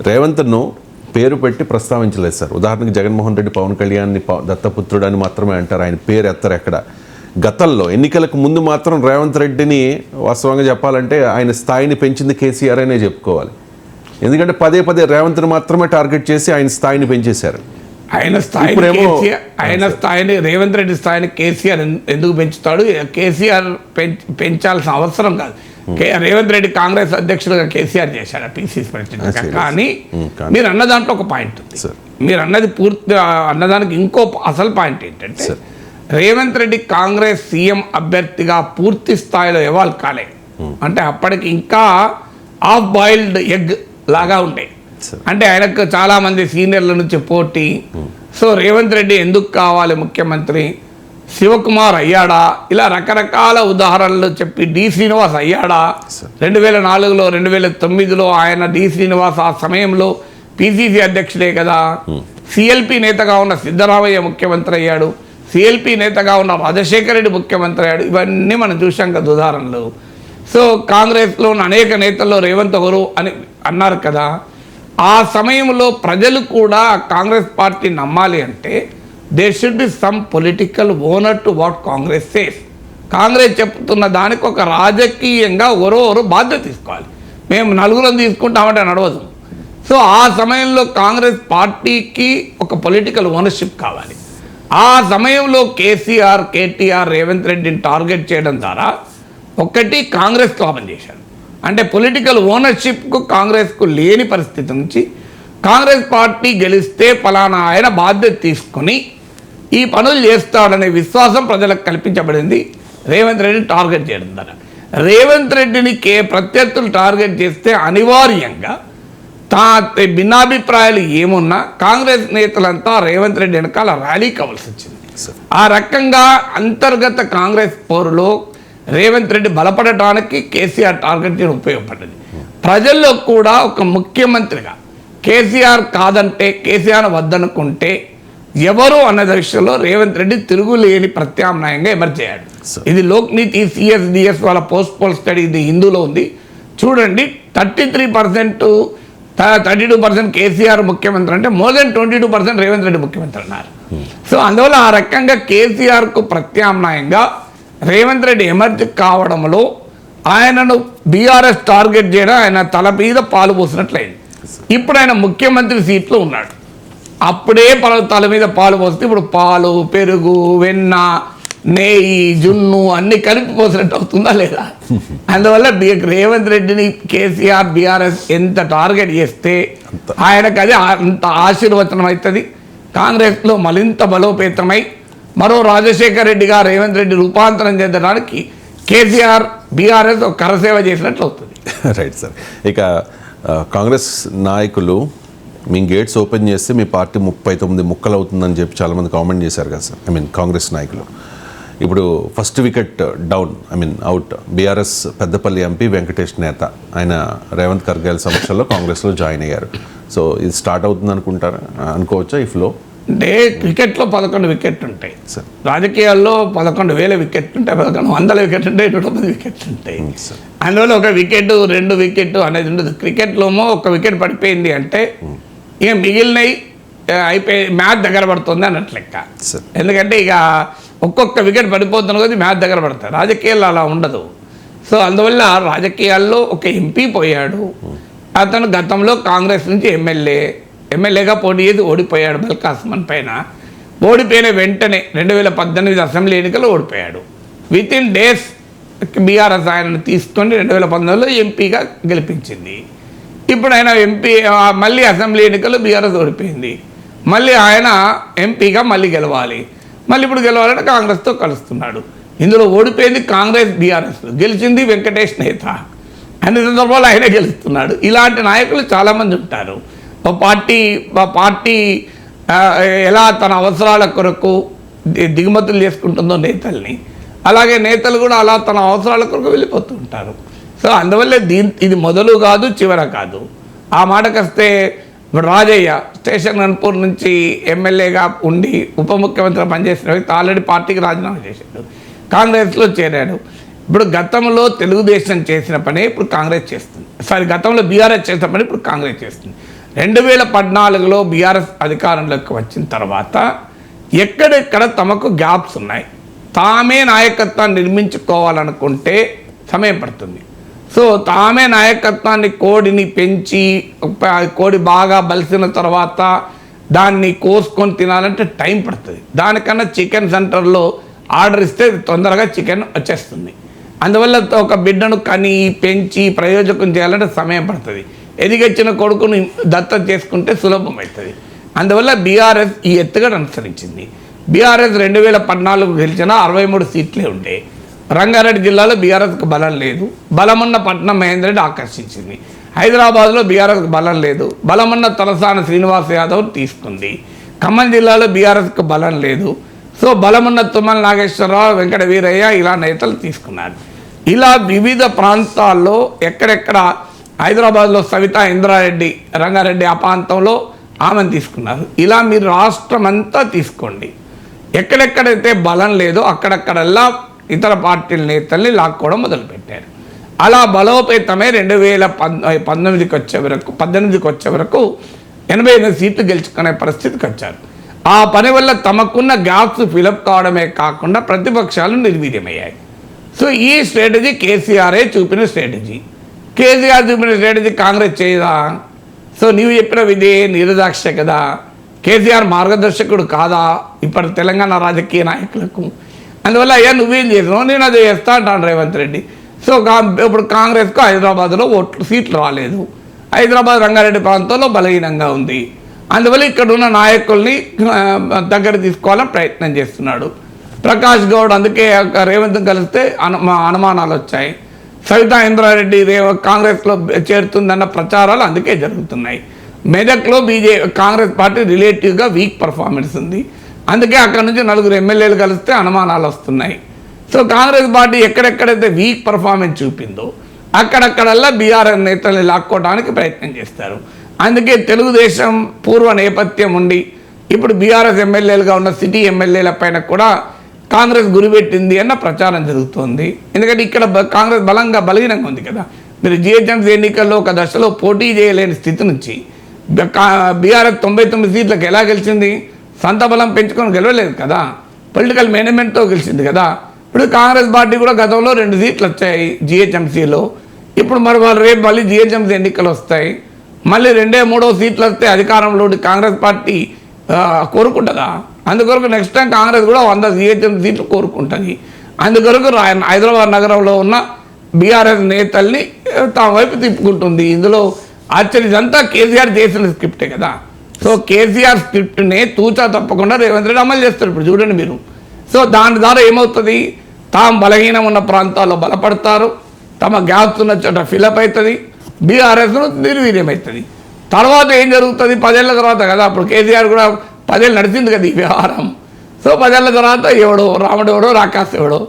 రేవంత్ను పేరు పెట్టి ప్రస్తావించలేదు సార్. ఉదాహరణకి జగన్మోహన్ రెడ్డి పవన్ కళ్యాణ్ని దత్తపుత్రుడు అని మాత్రమే అంటారు. ఆయన పేరు ఎత్తరు ఎక్కడ. గతంలో ఎన్నికలకు ముందు మాత్రం రేవంత్ రెడ్డిని వాస్తవంగా చెప్పాలంటే ఆయన స్థాయిని పెంచింది కేసీఆర్ అనే చెప్పుకోవాలి. ఎందుకంటే పదే పదే రేవంత్ని మాత్రమే టార్గెట్ చేసి ఆయన స్థాయిని పెంచేశారు. ఆయన కేసీఆర్ ఆయన స్థాయిని రేవంత్ రెడ్డి స్థాయిని కేసీఆర్ ఎందుకు పెంచుతాడు? కేసీఆర్ పెంచ్- పెంచాల్సిన అవసరం కాదు. రేవంత్ రెడ్డి కాంగ్రెస్ అధ్యక్షుడుగా కేసీఆర్ చేశాడు పిసిసి ప్రెసిడెంట్ చేయలేదు. కానీ మీరు అన్న దాంట్లో ఒక పాయింట్ ఉంది సార్. మీరు అన్నది పూర్తి అన్నదానికి ఇంకో అసలు పాయింట్ ఏంటంటే. రేవంత్ రెడ్డి కాంగ్రెస్ సీఎం అభ్యర్థిగా పూర్తి స్థాయిలో ఎవాల్వ్ కాలే అంటే అప్పటికి ఇంకా హాఫ్ బాయిల్డ్ ఎగ్ లాగా ఉండే. అంటే ఆయనకు చాలా మంది సీనియర్ల నుంచి పోటీ సో రేవంత్ రెడ్డి ఎందుకు కావాలి ముఖ్యమంత్రి శివకుమార్ అయ్యాడా? ఇలా రకరకాల ఉదాహరణలు చెప్పి డి. శ్రీనివాస్ అయ్యాడా? రెండు వేల నాలుగులో రెండు వేల తొమ్మిదిలో ఆయన డి. శ్రీనివాస్ ఆ సమయంలో పిసిసి అధ్యక్షుడే కదా. సిఎల్పి నేతగా ఉన్న సిద్ధరామయ్య ముఖ్యమంత్రి అయ్యాడు. సిఎల్పి నేతగా ఉన్న రాజశేఖర రెడ్డి ముఖ్యమంత్రి అయ్యాడు. ఇవన్నీ మనం చూసాం కదా ఉదాహరణలు. సో కాంగ్రెస్లో ఉన్న అనేక నేతల్లో రేవంత్ ఎవరు అని అన్నారు కదా. ఆ సమయంలో ప్రజలు కూడా కాంగ్రెస్ పార్టీ నమ్మాలి అంటే there should be some political owner to what Congress says Congress చెప్తున్న దానికి ఒక రాజకీయంగా ఎవరో బాధ్యత తీసుకోవాలి. మేము నలుగురం తీసుకుంటామంటే నడవదు. సో ఆ సమయంలో కాంగ్రెస్ పార్టీకి ఒక పొలిటికల్ ఓనర్షిప్ కావాలి. ఆ సమయంలో కేసీఆర్ కేటీఆర్ రేవంత్ రెడ్డిని టార్గెట్ చేయడం ద్వారా ఒకటి కాంగ్రెస్ లాభం చేశారు. అంటే పొలిటికల్ ఓనర్షిప్కు కాంగ్రెస్కు లేని పరిస్థితి నుంచి కాంగ్రెస్ పార్టీ గెలిస్తే ఫలానా ఆయన బాధ్యత తీసుకొని ఈ పనులు చేస్తాడనే విశ్వాసం ప్రజలకు కల్పించబడింది. రేవంత్ రెడ్డి టార్గెట్ చేయడం ద్వారా. రేవంత్ రెడ్డిని కే ప్రత్యర్థులు టార్గెట్ చేస్తే అనివార్యంగా తా భిన్నాభిప్రాయాలు ఏమున్నా కాంగ్రెస్ నేతలంతా రేవంత్ రెడ్డి వెనకాల ర్యాలీ కావాల్సి వచ్చింది. ఆ రకంగా అంతర్గత కాంగ్రెస్ పోరులో రేవంత్ రెడ్డి బలపడటానికి కేసీఆర్ టార్గెట్ చేయడం ఉపయోగపడ్డది. ప్రజల్లో కూడా ఒక ముఖ్యమంత్రిగా కేసీఆర్ కాదంటే కేసీఆర్ వద్దనుకుంటే ఎవరు అన్న దృష్టిలో రేవంత్ రెడ్డి తిరుగులేని ప్రత్యామ్నాయంగా ఎమర్జ్ అయ్యాడు. Sir. ఇది లోక్నీతి సిఎస్డిఎస్ వాళ్ళ పోస్ట్ పోల్ స్టడీ ఇది హిందూలో ఉంది. చూడండి thirty three percent thirty two percent KCR ముఖ్యమంత్రి అంటే more than twenty two percent Revanth Reddy ముఖ్యమంత్రి అన్నారు. సో అందువల్ల ఆ రకంగా కేసీఆర్కు ప్రత్యామ్నాయంగా రేవంత్ రెడ్డి ఎమర్జ్ కావడంలో ఆయనను బీఆర్ఎస్ టార్గెట్ చేయడం ఆయన తల మీద పాలు పోసినట్లయింది. ఇప్పుడు ఆయన ముఖ్యమంత్రి సీట్లో ఉన్నాడు. అప్పుడే పల తల మీద పాలు పోస్తే ఇప్పుడు పాలు పెరుగు వెన్న నెయ్యి జున్ను అన్ని కలిపి పోసినట్టు అవుతుందా లేదా? అందువల్ల రేవంత్ రెడ్డిని కేసీఆర్ బీఆర్ఎస్ ఎంత టార్గెట్ చేస్తే ఆయనకు అది అంత ఆశీర్వచనం అవుతుంది. కాంగ్రెస్లో మరింత బలోపేతమై మరో రాజశేఖర్ రెడ్డిగా రేవంత్ రెడ్డి రూపాంతరం చెందడానికి కేసీఆర్ బీఆర్ఎస్ ఒక కరసేవ చేసినట్లు అవుతుంది రైట్ సార్. ఇక కాంగ్రెస్ నాయకులు మీ గేట్స్ ఓపెన్ చేస్తే మీ పార్టీ ముప్పై తొమ్మిది ముక్కలు అవుతుందని చెప్పి చాలామంది కామెంట్ చేశారు కదా సార్. ఐ మీన్ కాంగ్రెస్ నాయకులు. ఇప్పుడు first wicket down I mean out BRS Peddapalli MP Venkatesh నేత. ఆయన రేవంత్ కర్గేల్ సమక్షంలో కాంగ్రెస్లో జాయిన్ అయ్యారు. సో ఇది స్టార్ట్ అవుతుంది అనుకుంటారా? అనుకోవచ్చా ఈ ఫ్లో అంటే క్రికెట్లో పదకొండు వికెట్లు ఉంటాయి. సార్ రాజకీయాల్లో పదకొండు వేల వికెట్లు ఉంటాయి పదకొండు వందల వికెట్లు ఉంటాయి నూట పది వికెట్లు ఉంటాయి. సార్ అందువల్ల ఒక వికెట్ రెండు వికెట్ అనేది ఉండదు. క్రికెట్లోమో ఒక వికెట్ పడిపోయింది అంటే ఇక మిగిలినవి అయిపోయి మ్యాచ్ దగ్గర పడుతుంది అన్నట్టు లెక్క. ఎందుకంటే ఇక ఒక్కొక్క వికెట్ పడిపోతున్న కొద్దీ మ్యాచ్ దగ్గర పడతాయి. రాజకీయాల్లో అలా ఉండదు. సో అందువల్ల రాజకీయాల్లో ఒక ఎంపీ పోయాడు. అతను గతంలో కాంగ్రెస్ నుంచి ఎమ్మెల్యే ఎమ్మెల్యేగా పోటీ చేసి ఓడిపోయాడు బల్కాస్మన్ పైన. ఓడిపోయిన వెంటనే రెండు వేల పద్దెనిమిది అసెంబ్లీ ఎన్నికలు ఓడిపోయాడు. విత్ ఇన్ డేస్ బీఆర్ఎస్ ఆయనను తీసుకొని రెండు వేల పంతొమ్మిదిలో ఎంపీగా గెలిపించింది. ఇప్పుడు ఆయన ఎంపీ మళ్ళీ అసెంబ్లీ ఎన్నికలు బీఆర్ఎస్ ఓడిపోయింది. మళ్ళీ ఆయన ఎంపీగా మళ్ళీ గెలవాలి. మళ్ళీ ఇప్పుడు గెలవాలంటే కాంగ్రెస్తో కలుస్తున్నాడు. ఇందులో ఓడిపోయింది కాంగ్రెస్ బీఆర్ఎస్. గెలిచింది వెంకటేష్ నేత. అన్ని సందర్భాలు ఆయనే గెలుస్తున్నాడు. ఇలాంటి నాయకులు చాలామంది ఉంటారు. ఓ పార్టీ ఆ పార్టీ ఎలా తన అవసరాల కొరకు దిగుమతులు చేసుకుంటుందో నేతల్ని. అలాగే నేతలు కూడా అలా తన అవసరాల కొరకు వెళ్ళిపోతూ ఉంటారు. సో అందువల్లే దీని ఇది మొదలు కాదు చివర కాదు. ఆ మాటకు వస్తే ఇప్పుడు రాజయ్య స్టేషన్ గన్పూర్ నుంచి ఎమ్మెల్యేగా ఉండి ఉప ముఖ్యమంత్రిగా పనిచేసిన వ్యక్తి ఆల్రెడీ పార్టీకి రాజీనామా చేశాడు. కాంగ్రెస్లో చేరాడు. ఇప్పుడు గతంలో తెలుగుదేశం చేసిన పని ఇప్పుడు కాంగ్రెస్ చేస్తుంది. సారీ గతంలో బీఆర్ఎస్ చేసిన పని ఇప్పుడు కాంగ్రెస్ చేస్తుంది. రెండు వేల పద్నాలుగులో బీఆర్ఎస్ అధికారంలోకి వచ్చిన తర్వాత ఎక్కడెక్కడ తమకు గ్యాప్స్ ఉన్నాయి? తామే నాయకత్వాన్ని నిర్మించుకోవాలనుకుంటే సమయం పడుతుంది. సో తామే నాయకత్వాన్ని కోడిని పెంచి కోడి బాగా బలిసిన తర్వాత దాన్ని కోసుకొని తినాలంటే టైం పడుతుంది. దానికన్నా చికెన్ సెంటర్లో ఆర్డర్ ఇస్తే తొందరగా చికెన్ వచ్చేస్తుంది. అందువల్ల ఒక బిడ్డను కని పెంచి ప్రయోజకం చేయాలంటే సమయం పడుతుంది. ఎదిగొచ్చిన కొడుకుని దత్త చేసుకుంటే సులభం అవుతుంది అందువల్ల బీఆర్ఎస్ ఈ ఎత్తుగా అనుసరించింది. బీఆర్ఎస్ రెండు వేల పద్నాలుగు గెలిచిన అరవై మూడు సీట్లే ఉండే రంగారెడ్డి జిల్లాలో బీఆర్ఎస్కి బలం లేదు. బలమున్న పట్నం మహేందర్ రెడ్డి ఆకర్షించింది. హైదరాబాద్లో బీఆర్ఎస్కి బలం లేదు. బలమున్న తలసాని శ్రీనివాస్ యాదవ్ తీసుకుంది. ఖమ్మం జిల్లాలో బీఆర్ఎస్కి బలం లేదు. సో బలమున్న తుమ్మల నాగేశ్వరరావు వెంకట వీరయ్య ఇలా నేతలు తీసుకున్నారు. ఇలా వివిధ ప్రాంతాల్లో ఎక్కడెక్కడ హైదరాబాద్లో సవితా ఇంద్రారెడ్డి రంగారెడ్డి ఆ ప్రాంతంలో ఆమెను తీసుకున్నారు. ఇలా మీరు రాష్ట్రం అంతా తీసుకోండి. ఎక్కడెక్కడైతే బలం లేదో అక్కడక్కడల్లా ఇతర పార్టీల నేతల్ని లాక్కోవడం మొదలుపెట్టారు. అలా బలోపేతమై రెండు వేల పంతొమ్మిదికి వచ్చే వరకు పద్దెనిమిదికి వచ్చే వరకు ఎనభై ఎనిమిది సీట్లు గెలుచుకునే పరిస్థితికి వచ్చారు. ఆ పని వల్ల తమకున్న గ్యాప్స్ ఫిలప్ కావడమే కాకుండా ప్రతిపక్షాలు నిర్వీర్యమయ్యాయి. సో ఈ స్ట్రాటజీ కేసీఆరే చూపిన స్ట్రాటజీ. కేసీఆర్ చూపిన స్ట్రాటజీ కాంగ్రెస్ చేయదా? సో నీవు చెప్పిన ఇదే నిరదాక్ష కదా. కేసీఆర్ మార్గదర్శకుడు కాదా? ఇప్పటి తెలంగాణ రాజకీయ నాయకులకు అందువల్ల అయ్యా నువ్వేం చేసినావు? నేను అది చేస్తా అంటాను రేవంత్ రెడ్డి. సో కా- ఇప్పుడు కాంగ్రెస్కు హైదరాబాద్లో ఓట్లు సీట్లు రాలేదు. హైదరాబాద్ రంగారెడ్డి ప్రాంతంలో బలహీనంగా ఉంది. అందువల్ల ఇక్కడ ఉన్న నాయకుల్ని దగ్గర తీసుకోవాలని ప్రయత్నం చేస్తున్నాడు. ప్రకాష్ గౌడ్ అందుకే రేవంత్ కలిస్తే అనుమానాలు వచ్చాయి. సవితా ఇంద్రారెడ్డి రేవ కాంగ్రెస్లో చేరుతుందన్న ప్రచారాలు అందుకే జరుగుతున్నాయి. మెదక్లో బీజే కాంగ్రెస్ పార్టీ రిలేటివ్గా వీక్ పర్ఫార్మెన్స్ ఉంది. అందుకే అక్కడ నుంచి నలుగురు ఎమ్మెల్యేలు కలిస్తే అనుమానాలు వస్తున్నాయి. సో కాంగ్రెస్ పార్టీ ఎక్కడెక్కడైతే వీక్ పర్ఫార్మెన్స్ చూపిందో అక్కడక్కడల్లా బీఆర్ఎస్ నేతల్ని లాక్కోవడానికి ప్రయత్నం చేస్తారు. అందుకే తెలుగుదేశం పూర్వ నేపథ్యం ఉండి ఇప్పుడు బీఆర్ఎస్ ఎమ్మెల్యేలుగా ఉన్న సిటీ ఎమ్మెల్యేల పైన కూడా కాంగ్రెస్ గురిపెట్టింది అన్న ప్రచారం జరుగుతోంది. ఎందుకంటే ఇక్కడ బ- కాంగ్రెస్ బలంగా బలహీనంగా ఉంది కదా. మీరు జిహెచ్ఎంసీ ఎన్నికల్లో ఒక దశలో పోటీ చేయలేని స్థితి నుంచి కా- బీఆర్ఎస్ తొంభై తొమ్మిది సీట్లకు ఎలా గెలిచింది? సొంత బలం పెంచుకొని గెలవలేదు కదా. పొలిటికల్ మేనేజ్మెంట్తో గెలిచింది కదా. ఇప్పుడు కాంగ్రెస్ పార్టీ కూడా గతంలో రెండు సీట్లు వచ్చాయి జిహెచ్ఎంసీలో. ఇప్పుడు మరి వాళ్ళు రేపు మళ్ళీ జిహెచ్ఎంసీ ఎన్నికలు వస్తాయి. మళ్ళీ రెండే మూడో సీట్లు వస్తే అధికారంలో కాంగ్రెస్ పార్టీ కోరుకుంటుందా? అందుకొరకు నెక్స్ట్ టైం కాంగ్రెస్ కూడా వంద జిహెచ్ఎంసీ సీట్లు కోరుకుంటుంది. అందుకొరకు హైదరాబాద్ నగరంలో ఉన్న బీఆర్ఎస్ నేతల్ని తమ వైపు తిప్పుకుంటుంది. ఇందులో ఆశ్చర్యదంతా కేసీఆర్ చేసిన స్క్రిప్టే కదా. సో కేసీఆర్ స్క్రిప్ట్ని తూచా తప్పకుండా రేవంత్ రెడ్డి అమలు చేస్తారు ఇప్పుడు చూడండి మీరు. సో దాని ద్వారా ఏమవుతుంది? తాము బలహీనం ఉన్న ప్రాంతాల్లో బలపడతారు. తమ గ్యాప్స్ ఉన్న చోట ఫిలప్ అవుతుంది. బీఆర్ఎస్ను నిర్వీర్యం అవుతుంది. తర్వాత ఏం జరుగుతుంది? పదేళ్ళ తర్వాత కదా అప్పుడు కేసీఆర్ కూడా పదేళ్ళు నడిచింది కదా ఈ వ్యవహారం. సో పదేళ్ళ తర్వాత ఎవడో రాముడు ఎవడో రాకాస్ ఎవడో.